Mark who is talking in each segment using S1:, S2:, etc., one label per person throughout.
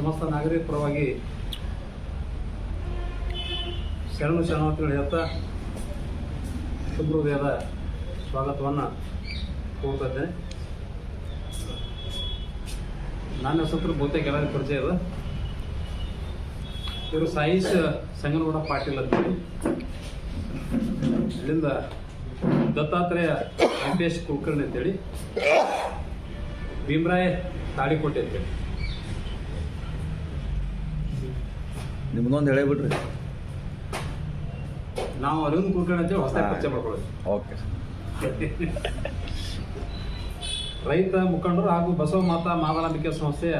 S1: ಸಮಸ್ತ ನಾಗರಿಕ ಪರವಾಗಿ ಶರಣು ಶರಣಾರ್ಥಿಗಳು ಹೇಳ್ತಾ ಶುಭೃದಯದ ಸ್ವಾಗತವನ್ನು ಕೋರ್ತಾ ನನ್ನ ಹೆಸರು ಬಹುತೇಕ ಎಲ್ಲರಿಗೂ ಪರಿಚಯ ಇದೆ. ಇವರು ಸಾಯಿಶ್ ಸಂಗನಗೌಡ ಪಾಟೀಲ್ ಅಂತೇಳಿ ಇಲ್ಲಿಂದ ದತ್ತಾತ್ರೇಯ ವೆಂಕಟೇಶ್ ಕುಲಕರ್ಣಿ ಅಂತೇಳಿ ಭೀಮ್ರಾಯ್ ತಾಳಿಕೋಟೆ ಅಂತೇಳಿ
S2: ನಿಮ್ದೊಂದು ಹೇಳಿಬಿಡ್ರಿ.
S1: ನಾವು ಅರುಣ್ ಕುಲಕರ್ಣಿ ಅಂತ ಹೊಸ ಪರಿಚಯ ಮಾಡ್ಕೊಳ್ಳೋದು.
S2: ಓಕೆ
S1: ರೈತ ಮುಖಂಡರು ಹಾಗೂ ಬಸವ ಮಾತಾ ಮಾವಲಂಬಿಕೆ ಸಂಸ್ಥೆಯ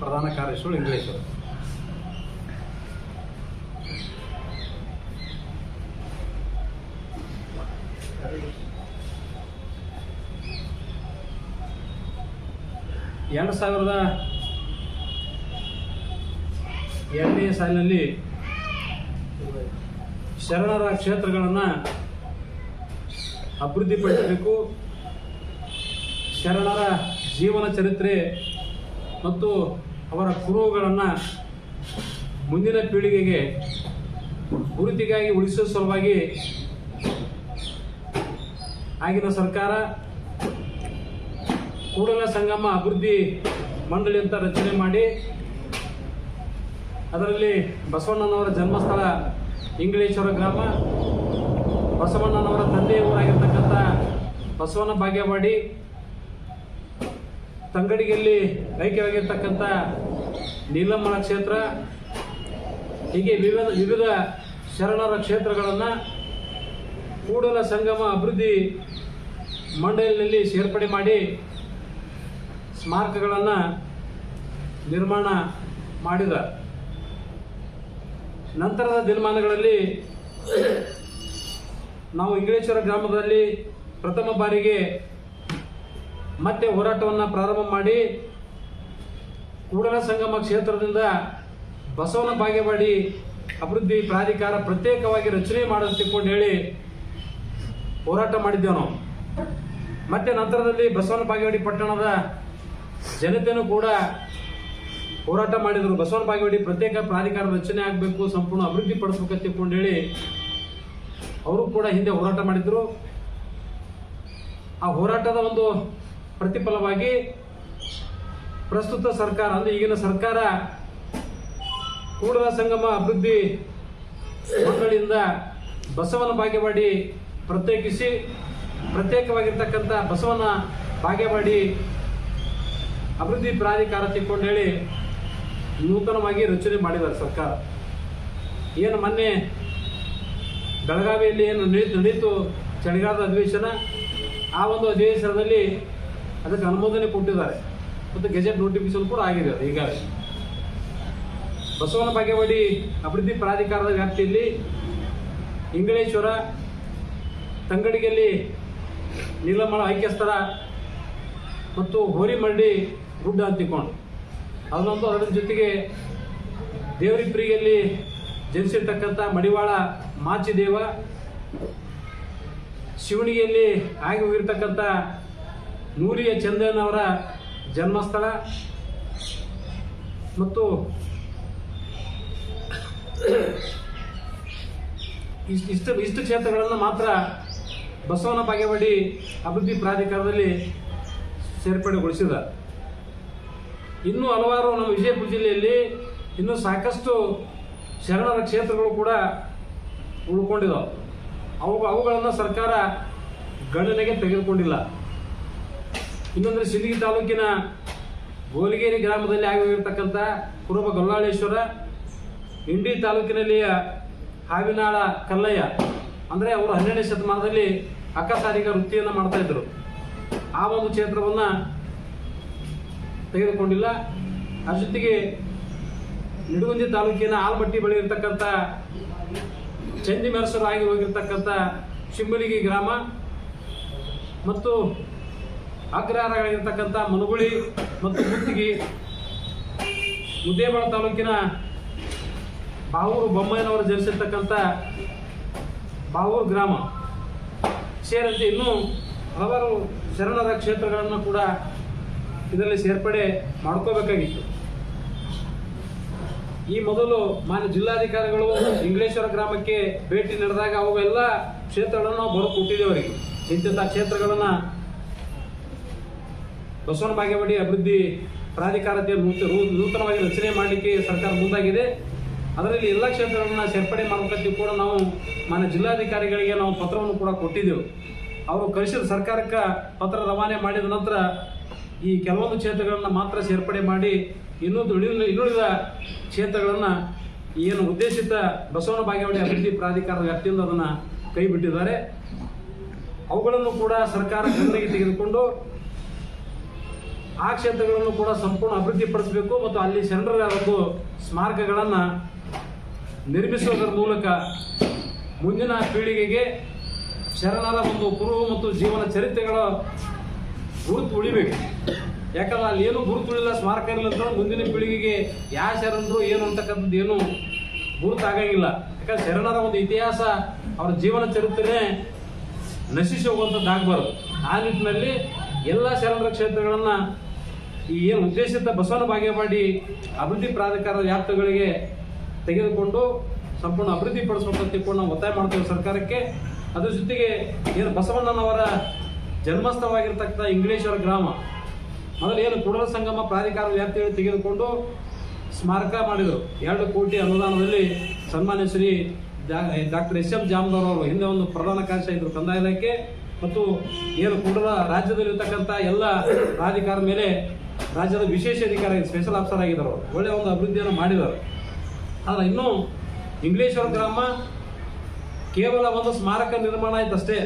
S1: ಪ್ರಧಾನ ಕಾರ್ಯದರ್ಶಿಗಳು ಇಂಗ್ಲೇಶರು ಎರಡು ಸಾವಿರದ ಎರಡನೇ ಸಾಲಿನಲ್ಲಿ ಶರಣರ ಕ್ಷೇತ್ರಗಳನ್ನು ಅಭಿವೃದ್ಧಿಪಡಿಸಬೇಕು. ಶರಣರ ಜೀವನ ಚರಿತ್ರೆ ಮತ್ತು ಅವರ ಕುರುಹುಗಳನ್ನು ಮುಂದಿನ ಪೀಳಿಗೆಗೆ ಗುರುತಿಗಾಗಿ ಉಳಿಸುವ ಸಲುವಾಗಿ ಆಗಿನ ಸರ್ಕಾರ ಕೂಡಲ ಸಂಗಮ ಅಭಿವೃದ್ಧಿ ಮಂಡಳಿ ಅಂತ ರಚನೆ ಮಾಡಿ ಅದರಲ್ಲಿ ಬಸವಣ್ಣನವರ ಜನ್ಮಸ್ಥಳ ಇಂಗ್ಲೇಶ್ವರ ಗ್ರಾಮ. ಬಸವಣ್ಣನವರ ತಂದೆಯ ಊರಾಗಿರ್ತಕ್ಕಂಥ ಬಸವನ ಭಾಗ್ಯವಾಡಿ ತಂಗಡಿಗೆಯಲ್ಲಿ ಐಕ್ಯವಾಗಿರ್ತಕ್ಕಂಥ ನೀಲಮ್ಮನ ಕ್ಷೇತ್ರ, ಹೀಗೆ ವಿವಿಧ ವಿವಿಧ ಶರಣರ ಕ್ಷೇತ್ರಗಳನ್ನು ಕೂಡಲ ಸಂಗಮ ಅಭಿವೃದ್ಧಿ ಮಂಡಳಿಯಲ್ಲಿ ಸೇರ್ಪಡೆ ಮಾಡಿ ಸ್ಮಾರಕಗಳನ್ನು ನಿರ್ಮಾಣ ಮಾಡಿದ. ನಂತರದ ದಿನಮಾನಗಳಲ್ಲಿ ನಾವು ಇಂಗ್ಲೇಶ್ವರ ಗ್ರಾಮದಲ್ಲಿ ಪ್ರಥಮ ಬಾರಿಗೆ ಮತ್ತೆ ಹೋರಾಟವನ್ನು ಪ್ರಾರಂಭ ಮಾಡಿ ಕೂಡಲ ಸಂಗಮ ಕ್ಷೇತ್ರದಿಂದ ಬಸವನ ಬಾಗೇವಾಡಿ ಅಭಿವೃದ್ಧಿ ಪ್ರಾಧಿಕಾರ ಪ್ರತ್ಯೇಕವಾಗಿ ರಚನೆ ಮಾಡುತ್ತಿಕೊಂಡು ಹೇಳಿ ಹೋರಾಟ ಮಾಡಿದ್ದೆವು ನಾವು. ಮತ್ತೆ ನಂತರದಲ್ಲಿ ಬಸವನ ಬಾಗೇವಾಡಿ ಪಟ್ಟಣದ ಜನತೆಯೂ ಕೂಡ ಹೋರಾಟ ಮಾಡಿದರು. ಬಸವನ ಬಾಗೇವಾಡಿ ಪ್ರತ್ಯೇಕ ಪ್ರಾಧಿಕಾರ ರಚನೆ ಆಗಬೇಕು, ಸಂಪೂರ್ಣ ಅಭಿವೃದ್ಧಿ ಪಡಿಸ್ಬೇಕು ಅಂತ ತಿಳ್ಕೊಂಡು ಹೇಳಿ ಅವರು ಕೂಡ ಹಿಂದೆ ಹೋರಾಟ ಮಾಡಿದ್ರು. ಆ ಹೋರಾಟದ ಒಂದು ಪ್ರತಿಫಲವಾಗಿ ಪ್ರಸ್ತುತ ಸರ್ಕಾರ, ಅಂದ್ರೆ ಈಗಿನ ಸರ್ಕಾರ ಕೂಡಲ ಸಂಗಮ ಅಭಿವೃದ್ಧಿ ಮಂಡಳಿಯಿಂದ ಬಸವನ ಬಾಗೇವಾಡಿ ಪ್ರತ್ಯೇಕಿಸಿ, ಪ್ರತ್ಯೇಕವಾಗಿರ್ತಕ್ಕಂಥ ಬಸವನ ಬಾಗೇವಾಡಿ ಅಭಿವೃದ್ಧಿ ಪ್ರಾಧಿಕಾರ ತಿಳ್ಕೊಂಡು ಹೇಳಿ ನೂತನವಾಗಿ ರಚನೆ ಮಾಡಿದ್ದಾರೆ ಸರ್ಕಾರ. ಏನು ಮೊನ್ನೆ ಬೆಳಗಾವಿಯಲ್ಲಿ ಏನು ನಡೆಯಿತು ಚಳಿಗಾಲದ ಅಧಿವೇಶನ? ಆ ಒಂದು ಅಧಿವೇಶನದಲ್ಲಿ ಅದಕ್ಕೆ ಅನುಮೋದನೆ ಕೊಟ್ಟಿದ್ದಾರೆ. ಮತ್ತು ಗೆಜೆಟ್ ನೋಟಿಫಿಕೇಶನ್ ಕೂಡ ಆಗಿದೆ ಅದು ಈಗಾಗಲೇ. ಬಸವನ ಬಾಗೇವಾಡಿ ಅಭಿವೃದ್ಧಿ ಪ್ರಾಧಿಕಾರದ ವ್ಯಾಪ್ತಿಯಲ್ಲಿ ಇಂಗಳೇಶ್ವರ ತಂಗಡಿಗೆಯಲ್ಲಿ ನೀಲಮಳ ಐಕ್ಯಸ್ಥಳ ಮತ್ತು ಹೋರಿಮಳ್ಳಿ ಗುಡ್ಡ ಅಂತಿಕೊಂಡು ಅದನ್ನೊಂದು ಅದರ ಜೊತೆಗೆ ದೇವರಿಪ್ರಿಯಲ್ಲಿ ಜನಿಸಿರ್ತಕ್ಕಂಥ ಮಡಿವಾಳ ಮಾಚಿದೇವ ಶಿವಣಿಗೆಯಲ್ಲಿ ಆಗಿ ಹೋಗಿರ್ತಕ್ಕಂಥ ನೂರಿಯ ಚಂದ್ರನವರ ಜನ್ಮಸ್ಥಳ ಮತ್ತು ಇಷ್ಟು ಇಷ್ಟು ಇಷ್ಟು ಕ್ಷೇತ್ರಗಳನ್ನು ಮಾತ್ರ ಬಸವನ ಬಾಗೇವಾಡಿ ಅಭಿವೃದ್ಧಿ ಪ್ರಾಧಿಕಾರದಲ್ಲಿ ಸೇರ್ಪಡೆಗೊಳಿಸಿದ. ಇನ್ನೂ ಹಲವಾರು ನಮ್ಮ ವಿಜಯಪುರ ಜಿಲ್ಲೆಯಲ್ಲಿ ಇನ್ನೂ ಸಾಕಷ್ಟು ಶರಣರ ಕ್ಷೇತ್ರಗಳು ಕೂಡ ಉಳ್ಕೊಂಡಿದ್ದಾವೆ ಅವು ಅವುಗಳನ್ನು ಸರ್ಕಾರ ಗಣನೆಗೆ ತೆಗೆದುಕೊಂಡಿಲ್ಲ. ಇನ್ನೊಂದರೆ ಸಿಂದಗಿ ತಾಲೂಕಿನ ಗೋಲಿಗೇರಿ ಗ್ರಾಮದಲ್ಲಿ ಆಗಿರ್ತಕ್ಕಂಥ ಕುರುಬ ಗೊಲ್ಲಾಳೇಶ್ವರ ಇಂಡಿ ತಾಲೂಕಿನಲ್ಲಿಯ ಹಾವಿನಾಳ ಕಲ್ಲಯ್ಯ. ಅಂದರೆ ಅವರು ಹನ್ನೆರಡನೇ ಶತಮಾನದಲ್ಲಿ ಅಕ್ಕಸಾರಿಗ ವೃತ್ತಿಯನ್ನು ಮಾಡ್ತಾ ಇದ್ರು. ಆ ಒಂದು ಕ್ಷೇತ್ರವನ್ನು ತೆಗೆದುಕೊಂಡಿಲ್ಲ. ಅದ್ರ ಜೊತೆಗೆ ನಿಡಗುಂದಿ ತಾಲೂಕಿನ ಆಲ್ಮಟ್ಟಿ ಬಳಿ ಇರತಕ್ಕಂಥ ಚಂದಿ ಆಗಿ ಹೋಗಿರ್ತಕ್ಕಂಥ ಶಿಂಬಲಿಗಿ ಗ್ರಾಮ ಮತ್ತು ಅಗ್ರಹಾರಗಳಿರ್ತಕ್ಕಂಥ ಮನುಗುಳಿ ಮತ್ತು ಮುತ್ತಿಗಿ ಮುದ್ದೇಬಾಳ ತಾಲೂಕಿನ ಬಾವೂರು ಬೊಮ್ಮಯ್ಯನವರು ಜನಿಸಿರ್ತಕ್ಕಂಥ ಬಾವೂರು ಗ್ರಾಮ. ಸೇರಿದಂತೆ ಇನ್ನೂ ಹಲವಾರು ಶರಣರ ಕ್ಷೇತ್ರಗಳನ್ನು ಕೂಡ ಇದರಲ್ಲಿ ಸೇರ್ಪಡೆ ಮಾಡ್ಕೋಬೇಕಾಗಿತ್ತು. ಈ ಮೊದಲು ಮಾನ್ಯ ಜಿಲ್ಲಾಧಿಕಾರಿಗಳು ಇಂಗ್ಲೇಶ್ವರ ಗ್ರಾಮಕ್ಕೆ ಭೇಟಿ ನೀಡಿದಾಗ ಅವೆಲ್ಲ ಕ್ಷೇತ್ರಗಳನ್ನು ನಾವು ಬರೋ ಅವರಿಗೆ. ಇಂತಿಂಥ ಕ್ಷೇತ್ರಗಳನ್ನ ಬಸವನ ಬಾಗೇವಾಡಿ ಅಭಿವೃದ್ಧಿ ಪ್ರಾಧಿಕಾರತೆ ನೂತನವಾಗಿ ರಚನೆ ಮಾಡಲಿಕ್ಕೆ ಸರ್ಕಾರ ಮುಂದಾಗಿದೆ. ಅದರಲ್ಲಿ ಎಲ್ಲ ಕ್ಷೇತ್ರಗಳನ್ನ ಸೇರ್ಪಡೆ ಮಾಡಬೇಕಂತ ಕೂಡ ನಾವು ಮಾನ್ಯ ಜಿಲ್ಲಾಧಿಕಾರಿಗಳಿಗೆ ನಾವು ಪತ್ರವನ್ನು ಕೂಡ ಕೊಟ್ಟಿದ್ದೆವು. ಅವರು ಕಳಿಸಿದ ಸರ್ಕಾರಕ್ಕೆ ಪತ್ರ ರವಾನೆ ಮಾಡಿದ ನಂತರ ಈ ಕೆಲವೊಂದು ಕ್ಷೇತ್ರಗಳನ್ನು ಮಾತ್ರ ಸೇರ್ಪಡೆ ಮಾಡಿ ಇನ್ನೊಂದು ಉಳಿದ ಇನ್ನುಳಿದ ಕ್ಷೇತ್ರಗಳನ್ನು ಏನು ಉದ್ದೇಶಿತ ಬಸವನ ಬಾಗೇವಾಡಿ ಅಭಿವೃದ್ಧಿ ಪ್ರಾಧಿಕಾರದ ವ್ಯಾಪ್ತಿಯಿಂದ ಅದನ್ನು ಕೈ ಬಿಟ್ಟಿದ್ದಾರೆ. ಅವುಗಳನ್ನು ಕೂಡ ಸರ್ಕಾರ ಗಣನೆಗೆ ತೆಗೆದುಕೊಂಡು ಆ ಕ್ಷೇತ್ರಗಳನ್ನು ಕೂಡ ಸಂಪೂರ್ಣ ಅಭಿವೃದ್ಧಿಪಡಿಸಬೇಕು ಮತ್ತು ಅಲ್ಲಿ ಶರಣರ ಒಂದು ಸ್ಮಾರಕಗಳನ್ನು ನಿರ್ಮಿಸುವುದರ ಮೂಲಕ ಮುಂದಿನ ಪೀಳಿಗೆಗೆ ಶರಣರ ಒಂದು ಕುರುಹು ಮತ್ತು ಜೀವನ ಚರಿತ್ರೆಗಳ ಗುರುತು ಉಳಿಬೇಕು. ಯಾಕಂದ್ರೆ ಅಲ್ಲಿ ಏನು ಗುರುತು ಉಳಿಲ್ಲ, ಸ್ಮಾರಕ ಇಲ್ಲ ಅಂತಂದ್ರೆ ಮುಂದಿನ ಪೀಳಿಗೆಗೆ ಯಾವ ಶರಣರು ಏನು ಅಂತಕ್ಕಂಥದ್ದು ಏನು ಗುರುತಾಗಂಗಿಲ್ಲ ಯಾಕಂದ್ರೆ ಶರಣರ ಒಂದು ಇತಿಹಾಸ ಅವರ ಜೀವನ ಚರಿತ್ರೆ ನಶಿಸಿ ಹೋಗುವಂಥದ್ದಾಗಬಾರ್ದು ಆ ನಿಟ್ಟಿನಲ್ಲಿ ಎಲ್ಲ ಶರಣರ ಕ್ಷೇತ್ರಗಳನ್ನು ಈ ಏನು ಉದ್ದೇಶಿತ ಬಸವನ ಮಾಡಿ ಅಭಿವೃದ್ಧಿ ಪ್ರಾಧಿಕಾರದ ವ್ಯಾಪ್ತಿಗಳಿಗೆ ತೆಗೆದುಕೊಂಡು ಸಂಪೂರ್ಣ ಅಭಿವೃದ್ಧಿ ಪಡಿಸುವಂಥ ತಿಳ್ಕೊಂಡು ನಾವು ಒತ್ತಾಯ ಮಾಡ್ತೇವೆ ಸರ್ಕಾರಕ್ಕೆ. ಅದ್ರ ಜೊತೆಗೆ ಏನು ಬಸವಣ್ಣನವರ ಜನ್ಮಸ್ಥಳವಾಗಿರ್ತಕ್ಕಂಥ ಇಂಗ್ಲೇಶ್ವರ ಗ್ರಾಮ. ಮೊದಲು ಏನು ಕೂಡಲ ಸಂಗಮ ಪ್ರಾಧಿಕಾರ ವ್ಯಾಪ್ತಿಯಲ್ಲಿ ತೆಗೆದುಕೊಂಡು ಸ್ಮಾರಕ ಮಾಡಿದರು. ಎರಡು ಕೋಟಿ ಅನುದಾನದಲ್ಲಿ ಸನ್ಮಾನ್ಯ Shri doctor S M Jamadar ಅವರು ಹಿಂದೆ ಒಂದು ಪ್ರಧಾನ ಕಾರ್ಯ ಇದ್ರು ಕಂದಾಯ ಇಲಾಖೆ ಮತ್ತು ಏನು ಕುಡಲ ರಾಜ್ಯದಲ್ಲಿರ್ತಕ್ಕಂಥ ಎಲ್ಲ ಪ್ರಾಧಿಕಾರ ಮೇಲೆ ರಾಜ್ಯದ ವಿಶೇಷ ಅಧಿಕಾರಿ ಸ್ಪೆಷಲ್ ಆಫೀಸರ್ ಆಗಿದ್ದರು. ಒಳ್ಳೆಯ ಒಂದು ಅಭಿವೃದ್ಧಿಯನ್ನು ಮಾಡಿದರು. ಆದರೆ ಇನ್ನೂ ಇಂಗ್ಲೇಶ್ವರ ಗ್ರಾಮ ಕೇವಲ ಒಂದು ಸ್ಮಾರಕ ನಿರ್ಮಾಣ ಅಷ್ಟೇ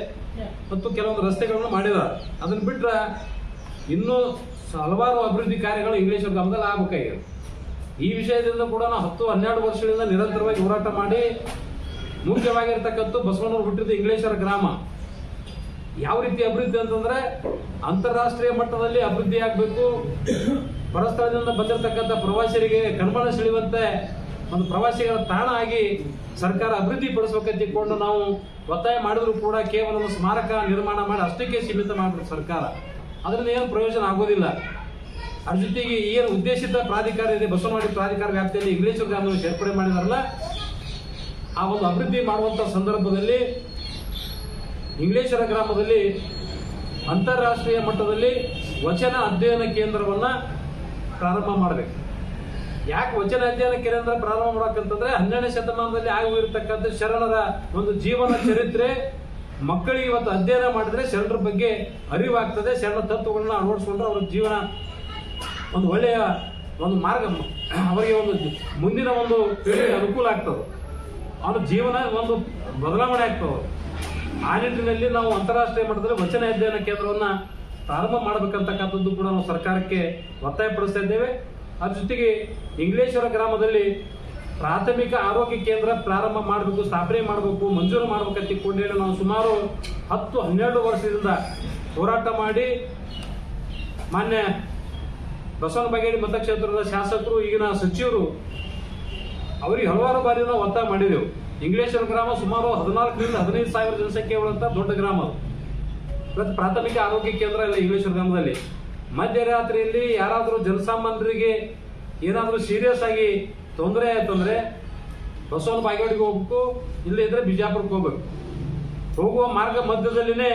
S1: ಮತ್ತು ಕೆಲವೊಂದು ರಸ್ತೆಗಳನ್ನು ಮಾಡಿದ್ದಾರೆ ಅದನ್ನು ಬಿಟ್ಟರೆ ಇನ್ನೂ ಹಲವಾರು ಅಭಿವೃದ್ಧಿ ಕಾರ್ಯಗಳು ಇಂಗ್ಲೇಶ್ವರ ಗ್ರಾಮದಲ್ಲಿ ಆಗಬೇಕಾಗಿದೆ ಈ ವಿಷಯದಿಂದ ಕೂಡ ನಾವು ಹತ್ತು, ಹನ್ನೆರಡು ವರ್ಷಗಳಿಂದ ನಿರಂತರವಾಗಿ ಹೋರಾಟ ಮಾಡಿ ಮುಖ್ಯವಾಗಿರ್ತಕ್ಕಂಥ ಬಸವಣ್ಣವ್ರು ಹುಟ್ಟಿದ ಇಂಗ್ಲೇಶ್ವರ ಗ್ರಾಮ. ಯಾವ ರೀತಿ ಅಭಿವೃದ್ಧಿ ಅಂತಂದ್ರೆ ಅಂತಾರಾಷ್ಟ್ರೀಯ ಮಟ್ಟದಲ್ಲಿ ಅಭಿವೃದ್ಧಿ ಆಗಬೇಕು. ಪರಸ್ಥಳದಿಂದ ಬಂದಿರತಕ್ಕಂಥ ಪ್ರವಾಸಿಗರಿಗೆ ಕಣ್ಮನ ಸೆಳೆಯುವಂತೆ ಒಂದು ಪ್ರವಾಸಿಗರ ತಾಣ ಆಗಿ ಸರ್ಕಾರ ಅಭಿವೃದ್ಧಿ ಪಡಿಸಬೇಕಂತಿಕೊಂಡು ನಾವು ಒತ್ತಾಯ ಮಾಡಿದ್ರು ಕೂಡ ಕೇವಲ ಒಂದು ಸ್ಮಾರಕ ನಿರ್ಮಾಣ ಮಾಡಿ ಅಷ್ಟಕ್ಕೆ ಸೀಮಿತ ಮಾಡಬೇಕು ಸರ್ಕಾರ. ಅದರಿಂದ ಏನು ಪ್ರಯೋಜನ ಆಗೋದಿಲ್ಲ. ಅದ್ರ ಜೊತೆಗೆ ಏನು ಉದ್ದೇಶಿತ ಪ್ರಾಧಿಕಾರ ಇದೆ ಬಸವನವಾಡಿ ಪ್ರಾಧಿಕಾರ ವ್ಯಾಪ್ತಿಯಲ್ಲಿ ಇಂಗ್ಲೀಷ್ ಗ್ರಾಮವನ್ನು ಸೇರ್ಪಡೆ ಮಾಡಿದಾರಲ್ಲ, ಆ ಒಂದು ಅಭಿವೃದ್ಧಿ ಮಾಡುವಂಥ ಸಂದರ್ಭದಲ್ಲಿ ಇಂಗ್ಲೇಶ್ವರ ಗ್ರಾಮದಲ್ಲಿ ಅಂತಾರಾಷ್ಟ್ರೀಯ ಮಟ್ಟದಲ್ಲಿ ವಚನ ಅಧ್ಯಯನ ಕೇಂದ್ರವನ್ನ ಪ್ರಾರಂಭ ಮಾಡಬೇಕು. ಯಾಕೆ ವಚನ ಅಧ್ಯಯನ ಕೇಂದ್ರ ಪ್ರಾರಂಭ ಮಾಡಬೇಕಂತಂದ್ರೆ ಹನ್ನೆರಡನೇ ಶತಮಾನದಲ್ಲಿ ಆಗಿರ್ತಕ್ಕಂಥ ಶರಣರ ಒಂದು ಜೀವನ ಚರಿತ್ರೆ ಮಕ್ಕಳಿಗೆ ಇವತ್ತು ಅಧ್ಯಯನ ಮಾಡಿದ್ರೆ ಶರಣರ ಬಗ್ಗೆ ಅರಿವಾಗ್ತದೆ, ಶರಣ ತತ್ವಗಳನ್ನ ಅಳವಡಿಸ್ಕೊಂಡ್ರೆ ಅವ್ರ ಜೀವನ ಒಂದು ಒಳ್ಳೆಯ ಒಂದು ಮಾರ್ಗ, ಅವರಿಗೆ ಒಂದು ಮುಂದಿನ ಒಂದು ಪೀಳಿಗೆ ಅನುಕೂಲ ಆಗ್ತದೆ. ಅವ್ರ ಜೀವನ ಒಂದು ಬದಲಾವಣೆ ಆಗ್ತದೆ. ಆ ನಿಟ್ಟಿನಲ್ಲಿ ನಾವು ಅಂತಾರಾಷ್ಟ್ರೀಯ ಮಟ್ಟದಲ್ಲಿ ವಚನ ಅಧ್ಯಯನ ಕೇಂದ್ರವನ್ನ ಪ್ರಾರಂಭ ಮಾಡಬೇಕಂತಕ್ಕಂಥದ್ದು ಕೂಡ ನಾವು ಸರ್ಕಾರಕ್ಕೆ ಒತ್ತಾಯ ಪಡಿಸ್ತಾ ಇದ್ದೇವೆ. ಅದ್ರ ಜೊತೆಗೆ ಇಂಗ್ಲೇಶ್ವರ ಗ್ರಾಮದಲ್ಲಿ ಪ್ರಾಥಮಿಕ ಆರೋಗ್ಯ ಕೇಂದ್ರ ಪ್ರಾರಂಭ ಮಾಡಬೇಕು, ಸ್ಥಾಪನೆ ಮಾಡಬೇಕು, ಮಂಜೂರು ಮಾಡ್ಬೇಕಂತ ತಿಳ್ಕೊಂಡು ನಾವು ಸುಮಾರು ಹತ್ತು, ಹನ್ನೆರಡು ವರ್ಷದಿಂದ ಹೋರಾಟ ಮಾಡಿ ಮಾನ್ಯ ಬಸವನ ಬಗೇಡಿ ಮತಕ್ಷೇತ್ರದ ಶಾಸಕರು, ಈಗಿನ ಸಚಿವರು ಅವರಿಗೆ ಹಲವಾರು ಬಾರಿ ನಾವು ಒತ್ತಾಯ ಮಾಡಿದೆವು. ಇಂಗ್ಲೇಶ್ವರ ಗ್ರಾಮ ಸುಮಾರು ಹದಿನಾಲ್ಕರಿಂದ ಹದಿನೈದು ಸಾವಿರ ಜನಸಂಖ್ಯೆ ಉಳ್ಳಂತ ದೊಡ್ಡ ಗ್ರಾಮ ಅದು. ಇವತ್ತು ಪ್ರಾಥಮಿಕ ಆರೋಗ್ಯ ಕೇಂದ್ರ ಇಲ್ಲ ಇಂಗ್ಲೇಶ್ವರ ಗ್ರಾಮದಲ್ಲಿ. ಮಧ್ಯರಾತ್ರಿಯಲ್ಲಿ ಯಾರಾದರೂ ಜನಸಾಮಾನ್ಯರಿಗೆ ಏನಾದರೂ ಸೀರಿಯಸ್ ಆಗಿ ತೊಂದರೆ ಆಯ್ತಂದ್ರೆ ಬಸವನ ಬಾಗೇವಾಡಿಗೆ ಹೋಗ್ಬೇಕು, ಇಲ್ಲ ಇದ್ರೆ ಬಿಜಾಪುರಕ್ಕೆ ಹೋಗ್ಬೇಕು. ಹೋಗುವ ಮಾರ್ಗ ಮಧ್ಯದಲ್ಲಿನೇ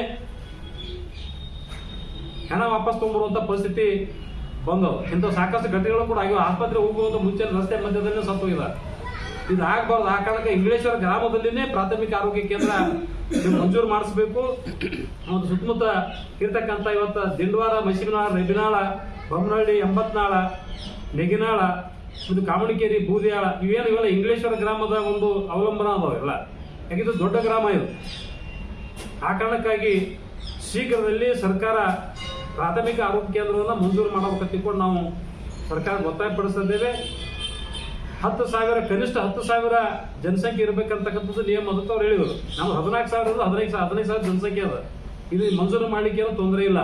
S1: ಹಣ ವಾಪಸ್ ತೊಗೊಂಬರುವಂಥ ಪರಿಸ್ಥಿತಿ ಬಂದವು. ಇಂಥ ಸಾಕಷ್ಟು ಘಟನೆಗಳು ಕೂಡ ಆಗಿವೆ. ಆಸ್ಪತ್ರೆ ಹೋಗುವಂತ ಮುಂಚೆ ರಸ್ತೆ ಮಧ್ಯದಲ್ಲೇ ಸತ್ತೋಗಿದ್ದಾರೆ. ಇದು ಆಗಬಾರ್ದು ಆ ಕಾರಣಕ್ಕೆ ಇಂಗ್ಲೇಶ್ವರ ಗ್ರಾಮದಲ್ಲಿನೇ ಪ್ರಾಥಮಿಕ ಆರೋಗ್ಯ ಕೇಂದ್ರ ಮಂಜೂರು ಮಾಡಿಸ್ಬೇಕು. ಒಂದು ಸುತ್ತಮುತ್ತ ಇರ್ತಕ್ಕಂಥ ಇವತ್ತು ದಿಂಡವಾರ ಮೈಸೂರಿನಾಳ ರೆಬಿನಾಳ ಬೊಮ್ಮನಹಳ್ಳಿ ಎಂಬತ್ನಾಳ, ನೆಗಿನಾಳ, ಇದು ಕಾಮಣಿಕೇರಿ ಬೂದಿಯಾಳ, ಇವೇನು ಇವೆಲ್ಲ ಇಂಗ್ಲೇಶ್ವರ ಗ್ರಾಮದ ಒಂದು ಅವಲಂಬನ ಅದಾವ ಎಲ್ಲ. ಯಾಕಿದು ದೊಡ್ಡ ಗ್ರಾಮ ಇದು? ಆ ಕಾರಣಕ್ಕಾಗಿ ಶೀಘ್ರದಲ್ಲಿ ಸರ್ಕಾರ ಪ್ರಾಥಮಿಕ ಆರೋಗ್ಯ ಕೇಂದ್ರವನ್ನು ಮಂಜೂರು ಮಾಡಬೇಕಂತ ತಿಳ್ಕೊಂಡು ನಾವು ಸರ್ಕಾರಕ್ಕೆ ಒತ್ತಾಯ ಪಡಿಸ್ತಿದ್ದೇವೆ ಹತ್ತು ಸಾವಿರ, ಕನಿಷ್ಠ ಹತ್ತು ಸಾವಿರ ಜನಸಂಖ್ಯೆ ಇರಬೇಕಂತಕ್ಕಂಥದ್ದು ನಿಯಮ ಅದಕ್ಕೆ ಅವ್ರು ಹೇಳಿದರು. ನಾವು ಹದಿನಾಲ್ಕು ಸಾವಿರದಿಂದ ಹದಿನೈದು ಸಾವಿರ ಹದಿನೈದು ಸಾವಿರ ಜನಸಂಖ್ಯೆ ಅದ. ಇದು ಮಂಜೂರು ಮಾಡಲಿಕ್ಕೆ ಏನೂ ತೊಂದರೆ ಇಲ್ಲ.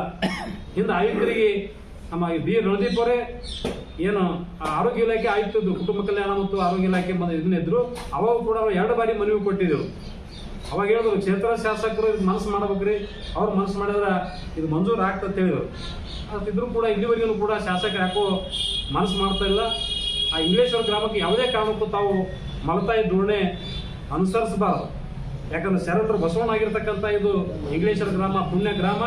S1: ಹಿಂದೆ ಆಯುಕ್ತರಿಗೆ ನಮ್ಮ ಬಿ ರಣದೀಪ್ ಅವರೇ ಏನು ಆರೋಗ್ಯ ಇಲಾಖೆ ಆಯುಕ್ತದ್ದು ಕುಟುಂಬ ಕಲ್ಯಾಣ ಮತ್ತು ಆರೋಗ್ಯ ಇಲಾಖೆ ಇದನ್ನಿದ್ರು ಅವಾಗ ಕೂಡ ಎರಡು ಬಾರಿ ಮನವಿ ಕೊಟ್ಟಿದ್ರು. ಅವಾಗ ಹೇಳಿದ್ರು, ಕ್ಷೇತ್ರ ಶಾಸಕರು ಇದು ಮನಸ್ಸು ಮಾಡ್ಬೇಕ್ರಿ. ಅವ್ರು ಮನಸ್ಸು ಮಾಡಿದ್ರೆ ಇದು ಮಂಜೂರು ಆಗ್ತದೆ ಹೇಳಿದ್ರು. ಅದಿದ್ರು ಕೂಡ ಇಲ್ಲಿವರೆಗೂ ಕೂಡ ಶಾಸಕರು ಯಾಕೋ ಮನಸ್ಸು ಮಾಡ್ತಾ ಇಲ್ಲ. ಆ ಇಂಗ್ಲೇಶ್ವರ ಗ್ರಾಮಕ್ಕೆ ಯಾವುದೇ ಕಾರಣಕ್ಕೂ ತಾವು ಮಲತಾಯಿ ಧೋರಣೆ ಅನುಸರಿಸಬಾರದು. ಯಾಕಂದ್ರೆ ಶರಣರು ಬಸವಣ್ಣ ಆಗಿರ್ತಕ್ಕಂಥ ಇದು ಇಂಗ್ಲೇಶ್ವರ ಗ್ರಾಮ, ಪುಣ್ಯ ಗ್ರಾಮ.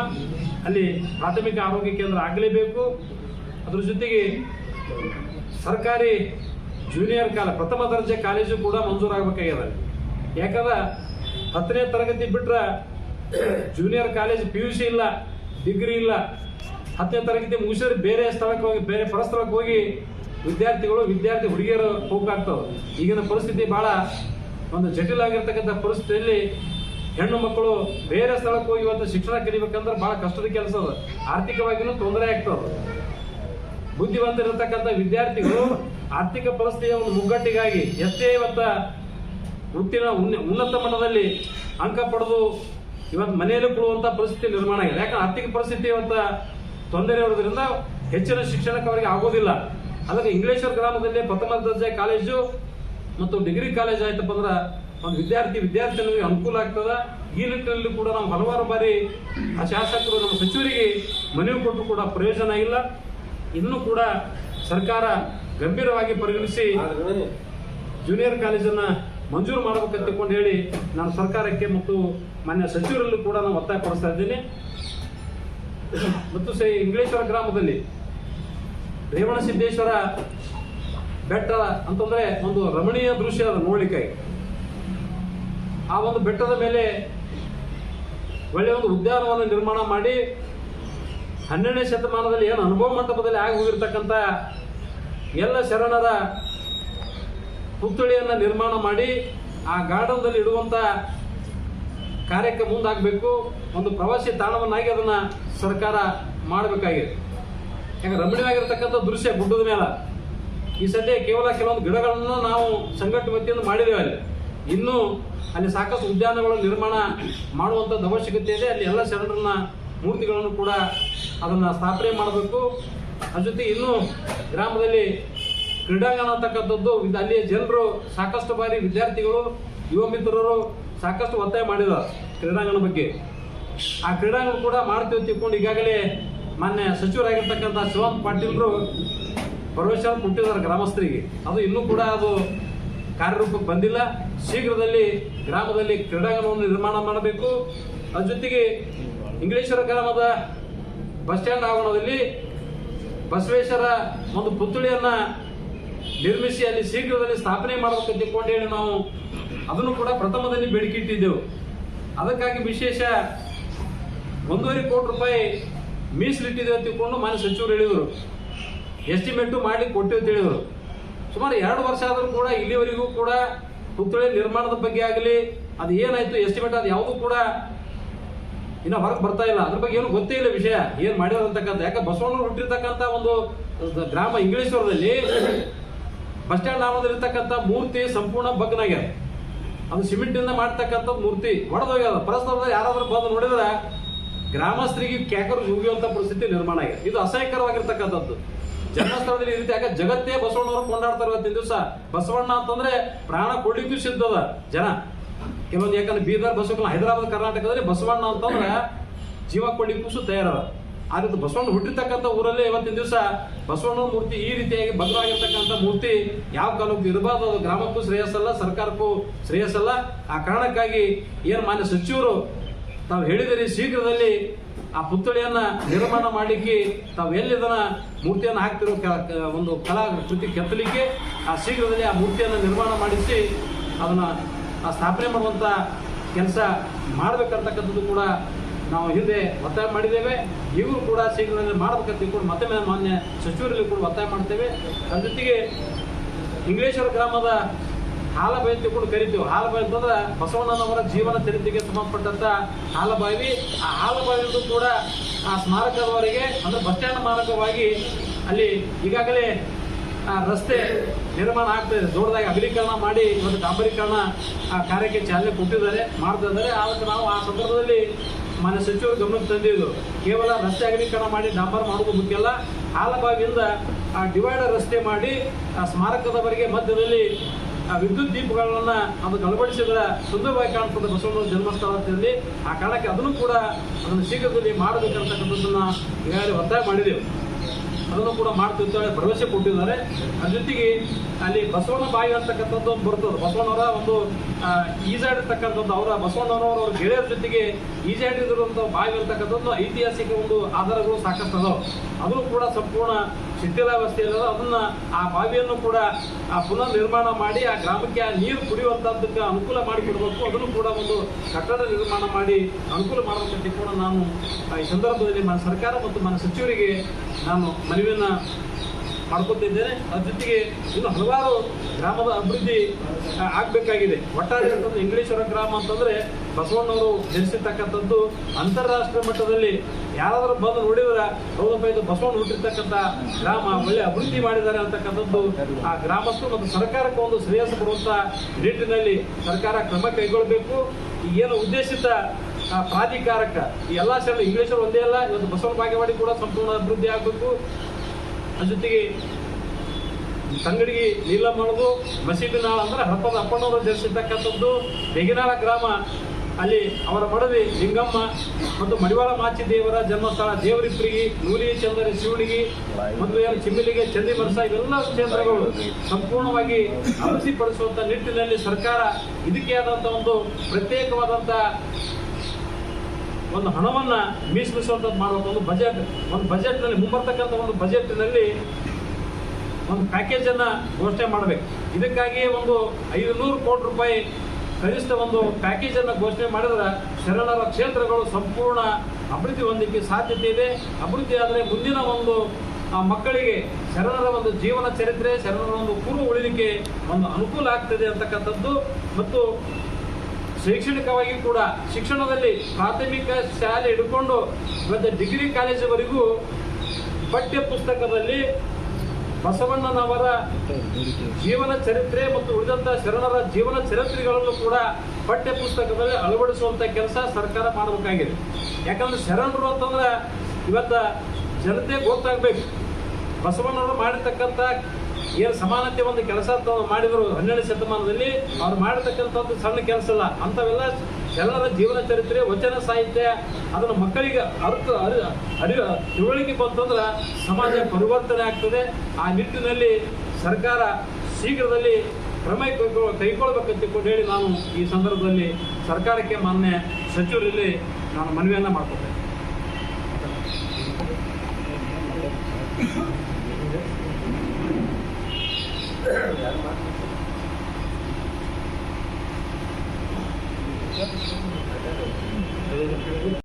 S1: ಅಲ್ಲಿ ಪ್ರಾಥಮಿಕ ಆರೋಗ್ಯ ಕೇಂದ್ರ ಆಗಲೇಬೇಕು. ಅದ್ರ ಜೊತೆಗೆ ಸರ್ಕಾರಿ ಜೂನಿಯರ್ ಕಾಲ, ಪ್ರಥಮ ದರ್ಜೆ ಕಾಲೇಜು ಕೂಡ ಮಂಜೂರಾಗಬೇಕಾಗಿದೆ ಯಾಕಂದ್ರೆ ಹತ್ತನೇ ತರಗತಿ ಬಿಟ್ಟರೆ junior college P U C ಇಲ್ಲ ಡಿಗ್ರಿ ಇಲ್ಲ. ಹತ್ತನೇ ತರಗತಿ ಮುಗಿಸಿದ್ರೆ ಬೇರೆ ಸ್ಥಳಕ್ಕೆ ಹೋಗಿ, ಬೇರೆ ಪರಸ್ಥಳಕ್ಕೆ ಹೋಗಿ ವಿದ್ಯಾರ್ಥಿಗಳು, ವಿದ್ಯಾರ್ಥಿ ಹುಡುಗಿಯರು ಹೋಗಾಗ್ತವೆ ಈಗಿನ ಪರಿಸ್ಥಿತಿ ಬಹಳ ಒಂದು ಜಟಿಲ ಆಗಿರ್ತಕ್ಕಂಥ ಪರಿಸ್ಥಿತಿಯಲ್ಲಿ ಹೆಣ್ಣು ಮಕ್ಕಳು ಬೇರೆ ಸ್ಥಳಕ್ಕೆ ಹೋಗಿ ಇವತ್ತು ಶಿಕ್ಷಣ ಕಲಿಬೇಕಂದ್ರೆ ಬಹಳ ಕಷ್ಟದ ಕೆಲಸ ಅದು. ಆರ್ಥಿಕವಾಗಿನೂ ತೊಂದರೆ ಆಗ್ತದೆ. ಬುದ್ಧಿವಂತರಿರ್ತಕ್ಕಂಥ ವಿದ್ಯಾರ್ಥಿಗಳು ಆರ್ಥಿಕ ಪರಿಸ್ಥಿತಿಯ ಒಂದು ಮುಗ್ಗಟ್ಟಿಗಾಗಿ ಎಷ್ಟೇ ಇವತ್ತ ವೃತ್ತಿನ ಉನ್ನ- ಉನ್ನತ ಮಟ್ಟದಲ್ಲಿ ಅಂಕ ಪಡೆದು ಇವತ್ತು ಮನೆಯಲ್ಲಿ ಕೊಡುವಂಥ ಪರಿಸ್ಥಿತಿ ನಿರ್ಮಾಣ ಆಗಿದೆ. ಯಾಕಂದ್ರೆ ಆರ್ಥಿಕ ಪರಿಸ್ಥಿತಿ ಇವತ್ತ ತೊಂದರೆ ಇರೋದ್ರಿಂದ ಹೆಚ್ಚಿನ ಶಿಕ್ಷಣಕ್ಕೆ ಅವರಿಗೆ ಆಗೋದಿಲ್ಲ. ಅದಕ್ಕೆ ಇಂಗ್ಲೇಶ್ವರ ಗ್ರಾಮದಲ್ಲಿ ಪ್ರಥಮ ದರ್ಜೆ ಕಾಲೇಜು ಮತ್ತು ಡಿಗ್ರಿ ಕಾಲೇಜ್ ಆಯ್ತಪ್ಪ ಅಂದ್ರೆ ಒಂದು ವಿದ್ಯಾರ್ಥಿ ವಿದ್ಯಾರ್ಥಿಗಳಿಗೆ ಅನುಕೂಲ ಆಗ್ತದ. ಈ ನಿಟ್ಟಿನಲ್ಲಿ ಕೂಡ ನಾವು ಹಲವಾರು ಬಾರಿ ಆ ಶಾಸಕರು, ನಮ್ಮ ಸಚಿವರಿಗೆ ಮನವಿ ಕೊಟ್ಟು ಕೂಡ ಪ್ರಯೋಜನ ಇಲ್ಲ. ಇನ್ನು ಕೂಡ ಸರ್ಕಾರ ಗಂಭೀರವಾಗಿ ಪರಿಗಣಿಸಿ ಜೂನಿಯರ್ ಕಾಲೇಜನ್ನ ಮಂಜೂರು ಮಾಡಬೇಕಂತಕೊಂಡು ಹೇಳಿ ನಾನು ಸರ್ಕಾರಕ್ಕೆ ಮತ್ತು ಮಾನ್ಯ ಸಚಿವರಲ್ಲೂ ಕೂಡ ನಾನು ಒತ್ತಾಯ ಪಡಿಸ್ತಾ ಇದ್ದೀನಿ. ಮತ್ತು ಸೇ ಇಂಗ್ಲೇಶ್ವರ ಗ್ರಾಮದಲ್ಲಿ ರೇವಣಸಿದ್ದೇಶ್ವರ ಬೆಟ್ಟ ಅಂತಂದ್ರೆ ಒಂದು ರಮಣೀಯ ದೃಶ್ಯ ಅದು ನೋಡ್ಲಿಕ್ಕೆ. ಆ ಒಂದು ಬೆಟ್ಟದ ಮೇಲೆ ಒಳ್ಳೆಯ ಒಂದು ಉದ್ಯಾನವನ ನಿರ್ಮಾಣ ಮಾಡಿ ಹನ್ನೆರಡನೇ ಶತಮಾನದಲ್ಲಿ ಏನು ಅನುಭವ ಮಂಟಪದಲ್ಲಿ ಆಗಿ ಹೋಗಿರ್ತಕ್ಕಂಥ ಎಲ್ಲ ಶರಣರ ಪುತ್ಥಳಿಯನ್ನು ನಿರ್ಮಾಣ ಮಾಡಿ ಆ ಗಾರ್ಡನ್ದಲ್ಲಿ ಇಡುವಂಥ ಕಾರ್ಯಕ್ಕೆ ಮುಂದಾಗಬೇಕು. ಒಂದು ಪ್ರವಾಸಿ ತಾಣವನ್ನಾಗಿ ಅದನ್ನು ಸರ್ಕಾರ ಮಾಡಬೇಕಾಗಿದೆ. ಯಾಕೆ ರಮಣೀಯವಾಗಿರ್ತಕ್ಕಂಥ ದೃಶ್ಯ ಗುಡ್ಡದ ಮೇಲೆ. ಈ ಸದ್ಯ ಕೇವಲ ಕೆಲವೊಂದು ಗಿಡಗಳನ್ನು ನಾವು ಸಂಘಟನೆ ವತಿಯಿಂದ ಮಾಡಿದ್ದೇವೆ ಅಲ್ಲಿ. ಇನ್ನೂ ಅಲ್ಲಿ ಸಾಕಷ್ಟು ಉದ್ಯಾನಗಳ ನಿರ್ಮಾಣ ಮಾಡುವಂಥದ್ದು ಅವಶ್ಯಕತೆ ಇದೆ. ಅಲ್ಲಿ ಎಲ್ಲ ಶರಣರನ್ನ ಮೂರ್ತಿಗಳನ್ನು ಕೂಡ ಅದನ್ನು ಸ್ಥಾಪನೆ ಮಾಡಬೇಕು. ಅದ್ರ ಜೊತೆ ಇನ್ನೂ ಗ್ರಾಮದಲ್ಲಿ ಕ್ರೀಡಾಂಗಣ ಅಂತಕ್ಕಂಥದ್ದು ಇದು ಅಲ್ಲಿಯ ಜನರು ಸಾಕಷ್ಟು ಬಾರಿ ವಿದ್ಯಾರ್ಥಿಗಳು, ಯುವ ಮಿತ್ರರು ಸಾಕಷ್ಟು ಒತ್ತಾಯ ಮಾಡಿದ್ದಾರೆ ಕ್ರೀಡಾಂಗಣ ಬಗ್ಗೆ. ಆ ಕ್ರೀಡಾಂಗಣ ಕೂಡ ಮಾಡ್ತೀವಿ ತಿಳ್ಕೊಂಡು ಈಗಾಗಲೇ ಮಾನ್ಯ ಸಚಿವರಾಗಿರ್ತಕ್ಕಂಥ ಶಿವಂತ್ ಪಾಟೀಲ್ರು ಭರವಸೆ ಕೊಟ್ಟಿದ್ದಾರೆ ಗ್ರಾಮಸ್ಥರಿಗೆ. ಅದು ಇನ್ನೂ ಕೂಡ ಅದು ಕಾರ್ಯರೂಪಕ್ಕೆ ಬಂದಿಲ್ಲ. ಶೀಘ್ರದಲ್ಲಿ ಗ್ರಾಮದಲ್ಲಿ ಕ್ರೀಡಾಂಗಣವನ್ನು ನಿರ್ಮಾಣ ಮಾಡಬೇಕು. ಅದ್ರ ಜೊತೆಗೆ ಇಂಗ್ಲೇಶ್ವರ ಗ್ರಾಮದ ಬಸ್ ಸ್ಟ್ಯಾಂಡ್ ಆವರಣದಲ್ಲಿ ಬಸವೇಶ್ವರ ಒಂದು ಪುತ್ಥಳಿಯನ್ನು ನಿರ್ಮಿಸಿ ಅಲ್ಲಿ ಶೀಘ್ರದಲ್ಲಿ ಸ್ಥಾಪನೆ ಮಾಡಬೇಕು ತಿಳ್ಕೊಂಡು ಹೇಳಿ ನಾವು ಅದನ್ನು ಕೂಡ ಪ್ರಥಮದಲ್ಲಿ ಬೇಡಿಕೆ ಇಟ್ಟಿದ್ದೆವು. ಅದಕ್ಕಾಗಿ ವಿಶೇಷ ಒಂದೂವರೆ ಕೋಟಿ ರೂಪಾಯಿ ಮೀಸಲಿಟ್ಟಿದ್ದೇವೆ ಅಂತ ತಿಳ್ಕೊಂಡು ಮಾನ್ಯ ಸಚಿವರು ಹೇಳಿದರು. ಎಸ್ಟಿಮೇಟು ಮಾಡಿ ಕೊಟ್ಟು ಅಂತ ಹೇಳಿದರು. ಸುಮಾರು ಎರಡು ವರ್ಷ ಆದರೂ ಕೂಡ ಇಲ್ಲಿವರೆಗೂ ಕೂಡ ಪುತ್ಥಳಿ ನಿರ್ಮಾಣದ ಬಗ್ಗೆ ಆಗಲಿ, ಅದು ಏನಾಯಿತು ಎಸ್ಟಿಮೇಟ್ ಅದು ಯಾವುದೂ ಕೂಡ ಇನ್ನು ಹೊರಗೆ ಬರ್ತಾ ಇಲ್ಲ. ಅದ್ರ ಬಗ್ಗೆ ಏನು ಗೊತ್ತೇ ಇಲ್ಲ ವಿಷಯ. ಏನು ಮಾಡಿದ್ರು ಅಂತಕ್ಕಂಥ, ಯಾಕೆ ಬಸವಣ್ಣವ್ರು ಹುಟ್ಟಿರ್ತಕ್ಕಂಥ ಒಂದು ಗ್ರಾಮ ಇಂಗ್ಲೇಶ್ವರದಲ್ಲಿ ಬಸ್ ಸ್ಟ್ಯಾಂಡ್ ನಾಮದಲ್ಲಿರ್ತಕ್ಕಂಥ ಮೂರ್ತಿ ಸಂಪೂರ್ಣ ಬಗ್ನಾಗ್ಯದ ಅದು ಸಿಮೆಂಟಿಂದ ಮಾಡ್ತಕ್ಕಂಥ ಮೂರ್ತಿ. ಹೊಡೆದೋಗ್ಯದ ಪರಸ್ಪರ ಯಾರಾದರೂ ಬಂದು ನೋಡಿದ್ರೆ ಗ್ರಾಮಸ್ಥರಿಗೆ ಕ್ಯಾಕರು ಜುಗಿಯುವಂತ ಪರಿಸ್ಥಿತಿ ನಿರ್ಮಾಣ ಆಗಿದೆ. ಇದು ಅಸಹ್ಯಕರವಾಗಿರ್ತಕ್ಕಂಥದ್ದು. ಜನ್ಮಸ್ಥಳದಲ್ಲಿ ಈ ರೀತಿ ಯಾಕೆ ಜಗತ್ತೇ ಬಸವಣ್ಣವರು ಕೊಂಡಾಡ್ತಾರೆ ಇವತ್ತಿನ ದಿವಸ. ಬಸವಣ್ಣ ಅಂತಂದ್ರೆ ಪ್ರಾಣ ಕೊಡ್ಲಿಕ್ಕೂ ಸಿದ್ಧದ ಜನ. ಕೆಲವೊಂದು ಯಾಕಂದ್ರೆ ಬೀದರ್ ಬಸವಣ್ಣ ಹೈದರಾಬಾದ್, ಕರ್ನಾಟಕದಲ್ಲಿ ಬಸವಣ್ಣ ಅಂತಂದ್ರೆ ಜೀವ ಕೊಡ್ಲಿಕ್ಕೂ ತಯಾರದ ಆದ್ರೆ ಬಸವಣ್ಣ ಹುಟ್ಟಿರ್ತಕ್ಕಂಥ ಊರಲ್ಲೇ ಇವತ್ತಿನ ದಿವಸ ಬಸವಣ್ಣ ಮೂರ್ತಿ ಈ ರೀತಿಯಾಗಿ ಭದ್ರವಾಗಿರ್ತಕ್ಕಂಥ ಮೂರ್ತಿ ಯಾವ ಕಾಲಕ್ಕೂ ಇರಬಾರ್ದು. ಅದು ಗ್ರಾಮಕ್ಕೂ ಶ್ರೇಯಸ್ಸಲ್ಲ, ಸರ್ಕಾರಕ್ಕೂ ಶ್ರೇಯಸ್ಸಲ್ಲ. ಆ ಕಾರಣಕ್ಕಾಗಿ ಏನು ಮಾನ್ಯ ಸಚಿವರು ತಾವು ಹೇಳಿದರೆ ಶೀಘ್ರದಲ್ಲಿ ಆ ಪುತ್ಥಳಿಯನ್ನ ನಿರ್ಮಾಣ ಮಾಡಲಿಕ್ಕೆ ತಾವು ಎಲ್ಲಿದನ ಮೂರ್ತಿಯನ್ನು ಹಾಕ್ತಿರೋ ಒಂದು ಕಲಾ ಕೃತಿ ಕೆತ್ತಲಿಕ್ಕೆ, ಆ ಶೀಘ್ರದಲ್ಲಿ ಆ ಮೂರ್ತಿಯನ್ನು ನಿರ್ಮಾಣ ಮಾಡಿಸಿ ಅದನ್ನು ಆ ಸ್ಥಾಪನೆ ಮಾಡುವಂಥ ಕೆಲಸ ಮಾಡಬೇಕಂತಕ್ಕಂಥದ್ದು ಕೂಡ ನಾವು ಹಿಂದೆ ಒತ್ತಾಯ ಮಾಡಿದ್ದೇವೆ. ಇವರು ಕೂಡ ಶೀಘ್ರದಲ್ಲಿ ಮಾಡಬೇಕಂತ ಕೂಡ ಮತ್ತೆ ಮೇಲೆ ಮಾನ್ಯ ಸಚಿವರಲ್ಲಿ ಕೂಡ ಒತ್ತಾಯ ಮಾಡ್ತೇವೆ. ಅದರ ಜೊತೆಗೆ ಇಂಗ್ಲೇಶ್ವರ ಗ್ರಾಮದ ಹಾಲಬಾವಿ ಕೂಡ ಕರಿತೀವಿ. ಹಾಲಬಾಯಿ ಅಂತಂದ್ರೆ ಬಸವಣ್ಣನವರ ಜೀವನ ಚರಿತ್ರೆಗೆ ಸಂಬಂಧಪಟ್ಟಂತ ಹಾಲಬಾವಿ ಆ ಹಾಲಬಾವಿಯದು ಕೂಡ ಆ ಸ್ಮಾರಕದವರೆಗೆ, ಅಂದ್ರೆ ಬಸ್ ಸ್ಟ್ಯಾಂಡ್ ಮಾರಕವಾಗಿ ಅಲ್ಲಿ ಈಗಾಗಲೇ, ಆ ರಸ್ತೆ ನಿರ್ಮಾಣ ಆಗ್ತಾ ಇದೆ. ದೊಡ್ಡದಾಗಿ ಅಗಲೀಕರಣ ಮಾಡಿ ಒಂದು ಡಾಂಬರೀಕರಣ, ಆ ಕಾರ್ಯಕ್ಕೆ ಚಾಲನೆ ಕೊಟ್ಟಿದ್ದಾರೆ ಮಾಡ್ತಾ ಇದ್ದಾರೆ ಅದಕ್ಕೆ ನಾವು ಆ ಸಂದರ್ಭದಲ್ಲಿ ಮನೆ ಸಚಿವರು ಗಮನಕ್ಕೆ ತಂದಿದ್ದು, ಕೇವಲ ರಸ್ತೆ ಅಗಲೀಕರಣ ಮಾಡಿ ಡಾಂಬರ್ ಮಾಡೋದು ಮುಖ್ಯ ಅಲ್ಲ. ಹಾಲಬಾವಿಯಿಂದ ಆ ಡಿವೈಡರ್ ರಸ್ತೆ ಮಾಡಿ, ಆ ಸ್ಮಾರಕದವರೆಗೆ ಮಧ್ಯದಲ್ಲಿ ಆ ವಿದ್ಯುತ್ ದೀಪಗಳನ್ನ ಅದು ಅಳವಡಿಸಿದ್ರೆ ಸುಂದರವಾಗಿ ಕಾಣ್ತದೆ ಬಸವಣ್ಣ ಹೇಳಿ ಆ ಕಾರಣಕ್ಕೆ ಅದನ್ನು ಕೂಡ ಅದನ್ನು ಶೀಘ್ರದಲ್ಲಿ ಮಾಡಬೇಕಂತಕ್ಕಂಥದ್ದನ್ನ ಈಗಾಗಲೇ ಒತ್ತಾಯ ಮಾಡಿದೆವು ಅದನ್ನು ಕೂಡ ಮಾಡ್ತೀವಿ ಭರವಸೆ ಕೊಟ್ಟಿದ್ದಾರೆ. ಅದ್ರ ಜೊತೆಗೆ ಅಲ್ಲಿ ಬಸವಣ್ಣ ಬಾಯಿ ಅಂತಕ್ಕಂಥದ್ದು ಒಂದು ಬರ್ತದೆ. ಬಸವಣ್ಣವರ ಒಂದು ಈಜಾಡಿರ್ತಕ್ಕಂಥದ್ದು ಅವರ ಬಸವಣ್ಣವರ ಅವ್ರ ಗೆಳೆಯರ ಜೊತೆಗೆ ಈಜಾಡಿರುವಂಥ ಬಾವಿ ಇರ್ತಕ್ಕಂಥದ್ದು ಐತಿಹಾಸಿಕ ಒಂದು ಆಧಾರಗಳು ಸಾಕಷ್ಟು ಅದಾವೆ. ಅದನ್ನು ಕೂಡ ಸಂಪೂರ್ಣ ಶಿಥಿಲಾವಸ್ಥೆಯಲ್ಲ ಅದನ್ನ ಆ ಬಾವಿಯನ್ನು ಕೂಡ, ಆ ಪುನರ್ ನಿರ್ಮಾಣ ಮಾಡಿ, ಆ ಗ್ರಾಮಕ್ಕೆ ಆ ನೀರು ಕುಡಿಯುವಂಥದ್ದಕ್ಕೆ ಅನುಕೂಲ ಮಾಡಿಕೊಡ್ಬೇಕು. ಅದನ್ನು ಕೂಡ ಒಂದು ಕಟ್ಟಡ ನಿರ್ಮಾಣ ಮಾಡಿ ಅನುಕೂಲ ಮಾಡಬೇಕಂತ ಕೂಡ ನಾನು ಈ ಸಂದರ್ಭದಲ್ಲಿ ಸರ್ಕಾರ ಮತ್ತು ನನ್ನ ಸಚಿವರಿಗೆ ನಾನು ಮನವಿಯನ್ನು ಮಾಡ್ಕೊತಿದ್ದೇನೆ. ಅದ್ರ ಜೊತೆಗೆ ಇನ್ನು ಹಲವಾರು ಗ್ರಾಮದ ಅಭಿವೃದ್ಧಿ ಆಗಬೇಕಾಗಿದೆ. ಒಟ್ಟಾರೆ ಅಂತಂದ್ರೆ ಇಂಗ್ಲೀಷರ ಗ್ರಾಮ ಅಂತಂದ್ರೆ ಬಸವಣ್ಣವರು ಜನಿಸಿರ್ತಕ್ಕಂಥದ್ದು ಅಂತಾರಾಷ್ಟ್ರೀಯ ಮಟ್ಟದಲ್ಲಿ ಯಾರಾದರೂ ಬಂದು ನೋಡಿದ್ರೆ ಹೌದಪ್ಪ ಇದು ಬಸವಣ್ಣ ಹುಟ್ಟಿರ್ತಕ್ಕಂಥ ಗ್ರಾಮ, ಒಳ್ಳೆ ಅಭಿವೃದ್ಧಿ ಮಾಡಿದ್ದಾರೆ ಅಂತಕ್ಕಂಥದ್ದು ಆ ಗ್ರಾಮಸ್ಥರು ಮತ್ತು ಸರ್ಕಾರಕ್ಕೆ ಒಂದು ಶ್ರೇಯಸ್ಸು ಕೊಡುವಂಥ ನಿಟ್ಟಿನಲ್ಲಿ ಸರ್ಕಾರ ಕ್ರಮ ಕೈಗೊಳ್ಳಬೇಕು. ಏನು ಉದ್ದೇಶಿತ ಆ, ಪ್ರಾಧಿಕಾರಕ ಈ ಎಲ್ಲಾ ಸೇರಿ ಇಂಗ್ಲೀಷರು ಒಂದೇ ಅಲ್ಲ ಇವತ್ತು ಬಸವನ ಬಾಗೇವಾಡಿ ಕೂಡ ಸಂಪೂರ್ಣ ಅಭಿವೃದ್ಧಿ ಆಗಬೇಕು. ಅದ್ರ ಜೊತೆಗೆ ತಂಗಡಿಗೆ ಮಸೀದಿ ನಾಳ ಅಂದ್ರೆ ಹರಪದ ಅಪ್ಪನವರು ಜನಿಸಿರ್ತಕ್ಕಂಥದ್ದು ಬೆಗಿನಾಳ ಗ್ರಾಮ ಅಲ್ಲಿ ಅವರ ಮಡದಿ ಲಿಂಗಮ್ಮ ಮತ್ತು ಮಡಿವಾಳ ಮಾಚಿ ದೇವರ ಜನ್ಮಸ್ಥಳ ದೇವರಿಬ್ಬರಿಗೆ ನೂಲಿ ಚಂದರಿ ಶಿವಣಿಗೆ ಮತ್ತು ಚಿಮ್ಮಿಲಿಗೆ ಚಂದಿ ಮರಸ ಇವೆಲ್ಲ ಕ್ಷೇತ್ರಗಳು ಸಂಪೂರ್ಣವಾಗಿ ಅಭಿವೃದ್ಧಿಪಡಿಸುವಂತ ನಿಟ್ಟಿನಲ್ಲಿ ಸರ್ಕಾರ ಇದಕ್ಕೆ ಆದಂತ ಒಂದು ಪ್ರತ್ಯೇಕವಾದಂತ ಒಂದು ಹಣವನ್ನು ಮೀಸಲಿಸುವಂಥದ್ದು ಮಾಡುವಂಥ ಒಂದು ಬಜೆಟ್ ಒಂದು ಬಜೆಟ್ನಲ್ಲಿ ಮುಂಬರ್ತಕ್ಕಂಥ ಒಂದು ಬಜೆಟ್ನಲ್ಲಿ ಒಂದು ಪ್ಯಾಕೇಜನ್ನು ಘೋಷಣೆ ಮಾಡಬೇಕು. ಇದಕ್ಕಾಗಿ ಒಂದು ಐದು ನೂರು ಕೋಟಿ ರೂಪಾಯಿ ಕನಿಷ್ಠ ಒಂದು ಪ್ಯಾಕೇಜನ್ನು ಘೋಷಣೆ ಮಾಡಿದ್ರೆ ಶರಣರ ಕ್ಷೇತ್ರಗಳು ಸಂಪೂರ್ಣ ಅಭಿವೃದ್ಧಿ ಹೊಂದಲಿಕ್ಕೆ ಸಾಧ್ಯತೆ ಇದೆ. ಅಭಿವೃದ್ಧಿ ಆದರೆ ಮುಂದಿನ ಒಂದು ಮಕ್ಕಳಿಗೆ ಶರಣರ ಒಂದು ಜೀವನ ಚರಿತ್ರೆ, ಶರಣರ ಒಂದು ಪೂರ್ವ ಉಳಿಲಿಕ್ಕೆ ಒಂದು ಅನುಕೂಲ ಆಗ್ತದೆ ಅಂತಕ್ಕಂಥದ್ದು. ಮತ್ತು ಶೈಕ್ಷಣಿಕವಾಗಿ ಕೂಡ ಶಿಕ್ಷಣದಲ್ಲಿ ಪ್ರಾಥಮಿಕ ಶಾಲೆ ಹಿಡ್ಕೊಂಡು ಇವತ್ತು ಡಿಗ್ರಿ ಕಾಲೇಜುವರೆಗೂ ಪಠ್ಯ ಪುಸ್ತಕದಲ್ಲಿ ಬಸವಣ್ಣನವರ ಜೀವನ ಚರಿತ್ರೆ ಮತ್ತು ಉಳಿದಂತ ಶರಣರ ಜೀವನ ಚರಿತ್ರೆಗಳನ್ನು ಕೂಡ ಪಠ್ಯ ಪುಸ್ತಕದಲ್ಲಿ ಅಳವಡಿಸುವಂತ ಕೆಲಸ ಸರ್ಕಾರ ಮಾಡಬೇಕಾಗಿದೆ. ಯಾಕಂದ್ರೆ ಶರಣರು ಅಂತಂದ್ರೆ ಇವತ್ತ ಜನತೆ ಗೊತ್ತಾಗ್ಬೇಕು. ಬಸವಣ್ಣವರು ಮಾಡಿರ್ತಕ್ಕಂಥ ಏನು ಸಮಾನತೆ ಒಂದು ಕೆಲಸ ಮಾಡಿದ್ರು ಹನ್ನೆರಡು ಶತಮಾನದಲ್ಲಿ, ಅವ್ರು ಮಾಡತಕ್ಕಂಥದ್ದು ಸಣ್ಣ ಕೆಲಸ ಅಲ್ಲ. ಅಂಥವೆಲ್ಲ ಎಲ್ಲರ ಜೀವನ ಚರಿತ್ರೆ, ವಚನ ಸಾಹಿತ್ಯ, ಅದನ್ನು ಮಕ್ಕಳಿಗೆ ಅರ್ಥ ಅರಿ ತಿಳುವಳಿಕೆ ಬಂತಂದ್ರೆ ಸಮಾಜ ಪರಿವರ್ತನೆ ಆಗ್ತದೆ. ಆ ನಿಟ್ಟಿನಲ್ಲಿ ಸರ್ಕಾರ ಶೀಘ್ರದಲ್ಲಿ ಕ್ರಮ ಕೈಗೊಳ್ಬೇಕಂತ ಹೇಳಿ ನಾನು ಈ ಸಂದರ್ಭದಲ್ಲಿ ಸರ್ಕಾರಕ್ಕೆ ಮಾನ್ಯ ಸಚಿವರಲ್ಲಿ ನಾನು ಮನವಿಯನ್ನು ಮಾಡ್ಕೊತೇನೆ. 私はですね